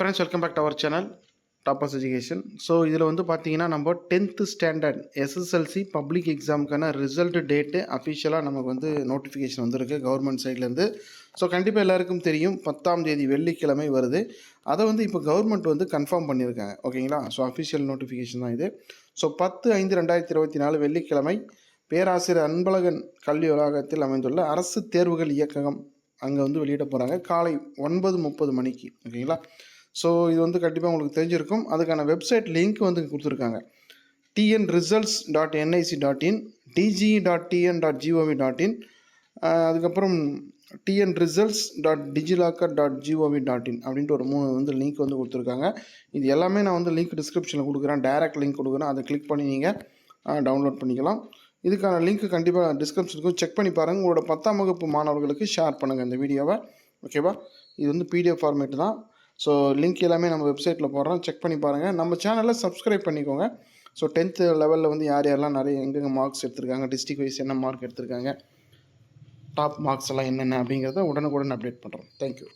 Friends welcome back to our channel Toppers Education so இதில் வந்து பார்த்தீங்கன்னா நம்ம டென்த்து ஸ்டாண்டர்ட் எஸ்எஸ்எல்சி பப்ளிக் எக்ஸாமுக்கான ரிசல்ட் டேட்டு அஃபிஷியலாக நமக்கு வந்து நோட்டிஃபிகேஷன் வந்திருக்கு கவர்மெண்ட் சைட்லேருந்து ஸோ கண்டிப்பாக எல்லாருக்கும் தெரியும் பத்தாம் தேதி வெள்ளிக்கிழமை வருது. அதை வந்து இப்போ கவர்மெண்ட் வந்து கன்ஃபார்ம் பண்ணியிருக்காங்க. ஓகேங்களா ஸோ அஃபிஷியல் நோட்டிஃபிகேஷன் தான் இது. ஸோ பத்து ஐந்து ரெண்டாயிரத்தி இருபத்தி நாலு வெள்ளிக்கிழமை பேராசிரியர் அன்பழகன் கல்வி வளாகத்தில் அமைந்துள்ள அரசு தேர்வுகள் இயக்ககம் அங்கே வந்து வெளியிட போகிறாங்க காலை ஒன்பது முப்பது மணிக்கு. ஓகேங்களா ஸோ இது வந்து கண்டிப்பாக உங்களுக்கு தெரிஞ்சிருக்கும். அதுக்கான வெப்சைட் லிங்க் வந்து கொடுத்துருக்காங்க. TN results dot NIC dot in DG dot TN dot GOV dot in அதுக்கப்புறம் TN results dot DigiLocker dot GOV dot in அப்படின்ட்டு ஒரு மூணு வந்து லிங்க் வந்து கொடுத்துருக்காங்க. இது எல்லாமே நான் வந்து லிங்க் டிஸ்கிரிப்ஷனில் கொடுக்குறேன். டைரக்ட் லிங்க் கொடுக்குறேன். அதை கிளிக் பண்ணி நீங்கள் டவுன்லோட் பண்ணிக்கலாம். இதுக்கான லிங்க் கண்டிப்பாக டிஸ்கிரிப்ஷனுக்கும் செக் பண்ணி பாருங்கள் உங்களோட பத்தாம் வகுப்பு மாணவர்களுக்கு ஷேர் பண்ணுங்கள் இந்த வீடியோவை ஓகேவா இது வந்து பிடிஎஃப் ஃபார்மேட் தான். ஸோ லிங்க் எல்லாமே நம்ம வெப்சைட்டில் போடுறோம். செக் பண்ணி பாருங்கள் நம்ம சேனலை சப்ஸ்கிரைப் பண்ணிக்கோங்க. ஸோ டென்த்து லெவலில் வந்து யார் யாரெல்லாம் நிறைய எங்கெங்கே மார்க்ஸ் எடுத்திருக்காங்க டிஸ்ட்ரிக் வைஸ் என்ன மார்க் எடுத்திருக்காங்க டாப் மார்க்ஸ் எல்லாம் என்னென்ன அப்படிங்கிறத உடனுக்குடன் அப்டேட் பண்ணுறோம் தேங்க்யூ